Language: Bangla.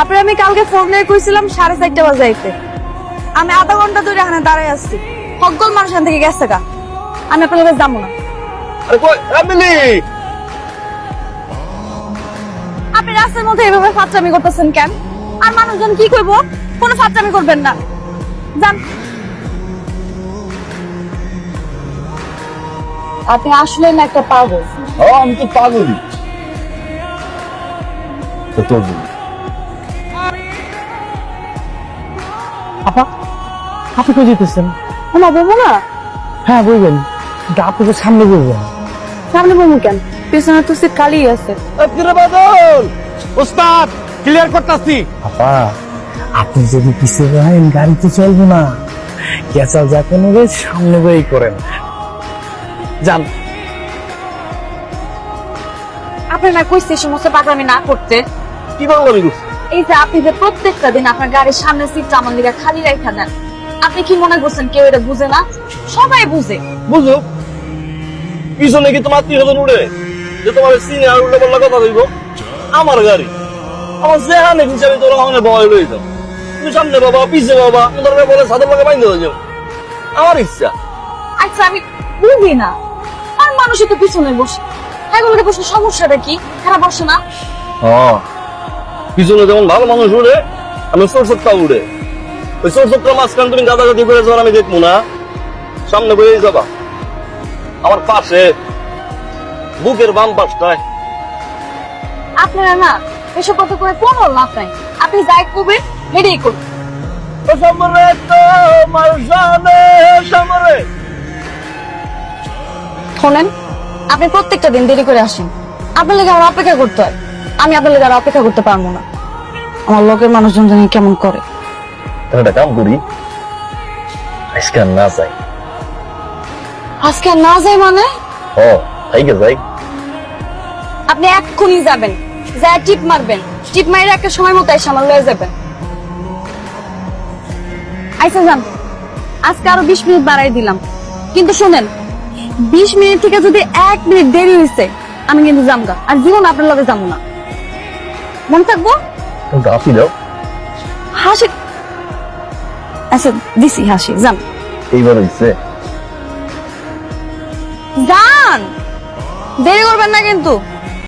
আপনি আমি কালকে ফোন দিয়ে কইছিলাম সাড়ে চারটা বাজে আইতে। আমি আধা ঘণ্টা ধরে এখানে দাঁড়ায় আসছি সকল মানুষ এখান থেকে গেছে গা। আমি আপনার কাছে যাব না। আপনি রাস্তার মধ্যে এভাবে ফাচ্চামি করতেছেন কেন? আর মানুষজন কি করব কোনো ফাচ্চামি করবেন না। যান। আপনি আসলে না একটা পাগল। ও আমি তো পাগলই। তো তোর আপা আপনি কই যেতেছেন আমার বলব না? হ্যাঁ বলবেন কিন্তু আপনি তো সামনে বলবেন সামনে বলব কেন? পেছনে তো সিট খালি আছে। কিরে বাদল ওস্তাদ ক্লিয়ার করতাছি। আপা আপনি যদি পিছিয়ে যান গাড়ি তো চলবে না। কেঁচাল যা কোনো সামনে বই করেন। যান। আপনি না কইছে সমস্ত পাগলামি না করতে? কি বাংলামি করছিস এই যে আপনি যে প্রত্যেকটা দিন আপনার গাড়ির সামনে সিটটা আমার দিকে খালি রাখা দেন আপনি কি মনে করছেন কেউ এটা বুঝে না? সবাই বুঝে। বুঝো পিছনে কি তোমার আত্মীয় স্বজন উড়ে? যে তোমার সিনে আর উল্টা পাল্টা কথা দিব আমার গাড়ি। আমার যেখানে খুশি আমি তোর ওখানে বয় লই যাও। তুমি সামনে বাবা পিছে বাবা তোর বলে সাদের লাগে বাইন্ধে হয়ে যাও। আমার ইচ্ছা। আচ্ছা আমি বুঝি না। আর মানুষই তো পিছনে বসে। এগুলোকে বসে সমস্যাটা কি? খারাপ বসে না? হ্যাঁ। পিছনে যেমন ভালো মানুষ উড়ে আমি চোর উড়ে। ওই চোর মাঝখান তুমি গাদাগাদি করে যাওয়ার আমি দেখব না সামনে বয়ে যাবা। আমার পাশে বুকের বাম পাশটায়। আপনারা না এসব কথা করে কোনো লাভ নাই। আপনি যাই করবেন হেডেই করবেন। ও সামরে তোমার জানে সামরে। শোনেন আপনি প্রত্যেকটা দিন দেরি করে আসেন। আপনার লেগে আমার অপেক্ষা করতে হয়। আমি আপনার লেগে আর অপেক্ষা করতে পারব না। আমার লোকের মানুষজন জানি কেমন করে। তাহলে একটা কাম করি আজকে আর না যাই। আজকে আর না যাই মানে? ও তাইকে যাই। আপনি এক্ষুনি যাবেন যা টিপ মারবেন। টিপ মাইরে একটা সময় মতো এসে আমার লয়ে যাবেন। আইসা যান। আজকে আরও বিশ মিনিট বাড়াই দিলাম। কিন্তু শোনেন বিশ মিনিট থেকে যদি এক মিনিট দেরি হয়েছে আমি কিন্তু যামগা। আর জীবন আপনার লগে যাব না। মনে থাকব? তোমরা হাসি দাও হাসি। আচ্ছা দিছি হাসি যান এইবার হইছে। যান! দেরি করবেন না কিন্তু।